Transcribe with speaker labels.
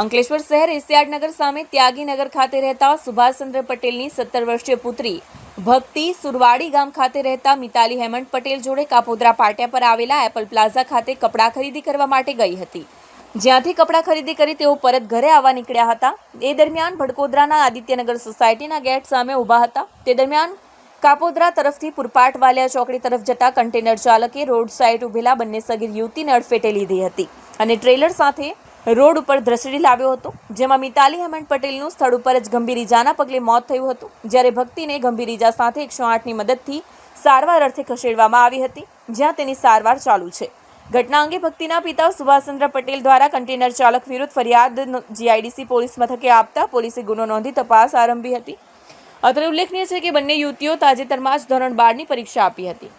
Speaker 1: અંકલેશ્વર શહેર એશિયાડનગર સામે ત્યાગીનગર ખાતે રહેતા સુભાષચંદ્ર પટેલની સત્તર વર્ષીય પુત્રી ભક્તિ સુરવાડી ગામ ખાતે રહેતા મિતાલી હેમંત પટેલ જોડે કાપોદ્રા પાટિયા પર આવેલા એપલ પ્લાઝા ખાતે કપડાં ખરીદી કરવા માટે ગઈ હતી. જ્યાંથી કપડાં ખરીદી કરી તેઓ પરત ઘરે આવવા નીકળ્યા હતા. એ દરમિયાન ભડકોદરાના આદિત્યનગર સોસાયટીના ગેટ સામે ઊભા હતા. તે દરમિયાન કાપોદ્રા તરફથી પુરપાટ વાલિયા ચોકડી તરફ જતા કન્ટેનર ચાલકે રોડ સાઈડ ઊભેલા બંને સગીર યુવતીને અડફેટે લીધી હતી અને ટ્રેલર સાથે રોડ ઉપર ધ્રસડી લાવ્યો હતો, જેમાં મિતાલી હેમંત પટેલનું સ્થળ ઉપર જ ગંભીર ઇજાના પગલે મોત થયું હતું. જ્યારે ભક્તિને ગંભીર ઇજા સાથે એકસો આઠની મદદથી સારવાર અર્થે ખસેડવામાં આવી હતી, જ્યાં તેની સારવાર ચાલુ છે. ઘટના અંગે ભક્તિના પિતા સુભાષચંદ્ર પટેલ દ્વારા કન્ટેનર ચાલક વિરુદ્ધ ફરિયાદ જીઆઈડીસી પોલીસ મથકે આપતા પોલીસે ગુનો નોંધી તપાસ આરંભી હતી. અત્રે ઉલ્લેખનીય છે કે બંને યુવતીઓ તાજેતરમાં જ ધોરણ બારની પરીક્ષા આપી હતી.